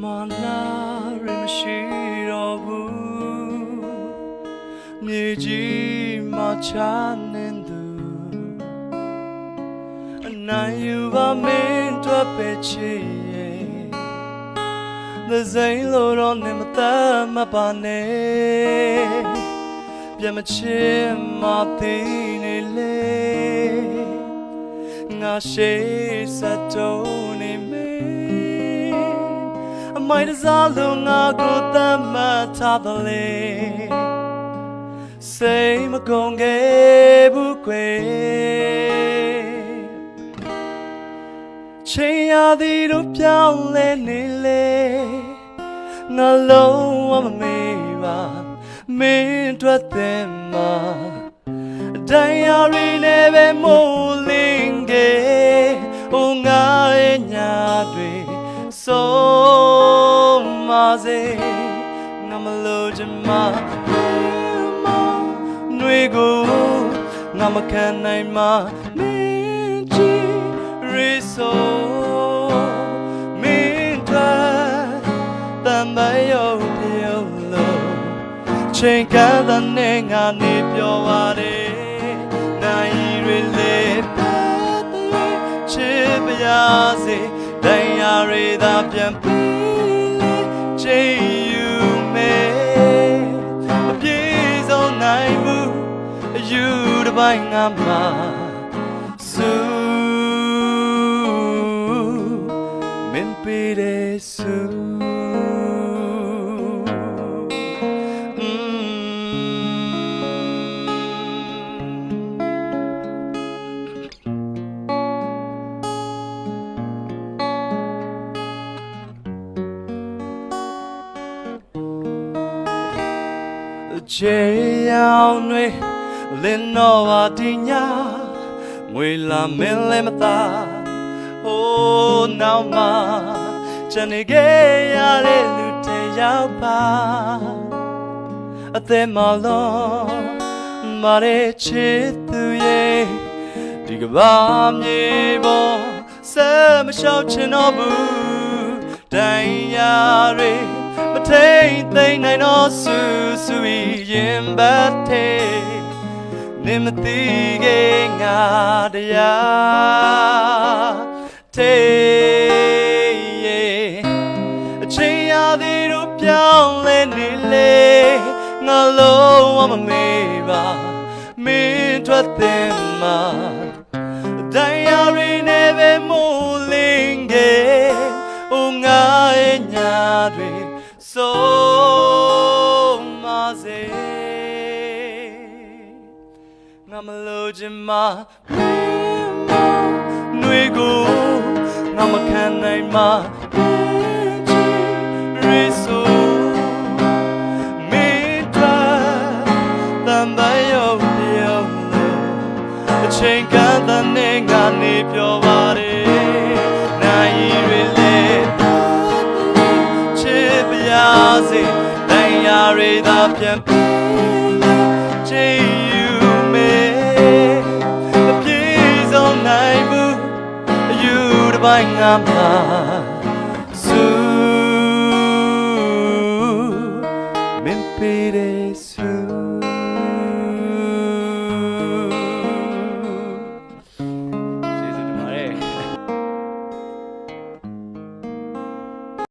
မနာရမရှိတော့ဘူးမြေကြီးမှာချနေသူအနိုင်ယူပါမင်းတော့ပဲချစ်ရဲ့ The same Lord on him that my bane ပြန်မချင်မသေးနေလေငါရှိစတော့နေမေအ မိုက်တစားလုံးငါကိုတမ်းမှတ်ထားတယ်လေစိတ်မကုန်ခဲ့ဘူးကွယ်ချိန်ရသည်တို့ပြောင်းလဲနေလေငါလုံးဝမမေ့ပါမင်းအတွက်တဲ့မှာတရားရင်းနဲ့ပဲမိုးလ မလို့ချင်မှာຫນွေကိုငါမခံနိုင်မှာမင်းကြည့်ရီဆိုမင်းတို့တမ်းမယောပြုံးလို့ချိန်ကတဲ့နဲ့ငါနေပြောပါတယ်နိုင်ရလေပတ်တယ်ချစ်ပါရစေတိုင်းရရသာပြန်ပြီး တစ်ပိုင်းငါမှာစူမင်းပေတဲ့စူချေရောင်တွေ လင်းတော့ပါတင်ညာငွေလာမင်းလည်းမသာဟိုးနောက်မှချန်နေခဲ့ရတဲ့လူတွေရောက်ပါအသက်မလုံးမာရဲ့ချစ်သူရဲ့ဒီကဘာမြေပေါ်ဆဲမလျှောက်ချင်တော့ဘူးတိုင်ရတွေမထိန်သိမ့်နိုင်တော့ဆူဆူရင်ဘတ်သေး နေမသိခဲ့ငါတရားသေးအချိန်ရသည်တို့ပြောင်းလဲနေလေငါလုံးဝမမေ့ပါမင်းထွက်တဲ့မှာတိုင်းရင်းနဲ့ပဲမိုးလင်းခဲ့ဟိုငါရဲ့ညာတွေဆုံးမ မလို့ချင်မှာမင်းမနှွေကိုငါမခံနိုင်မှာမင်းချစ်ရီဆိုမင်းတို့တမ်းပါရောက်ပြောင်းလို့အချိန်ကတည်းနဲ့ငါနေပြောပါတယ်နိုင်ရလေချစ်ပါစေတိုင်းရရသာပြန်ပြီးချိန် အ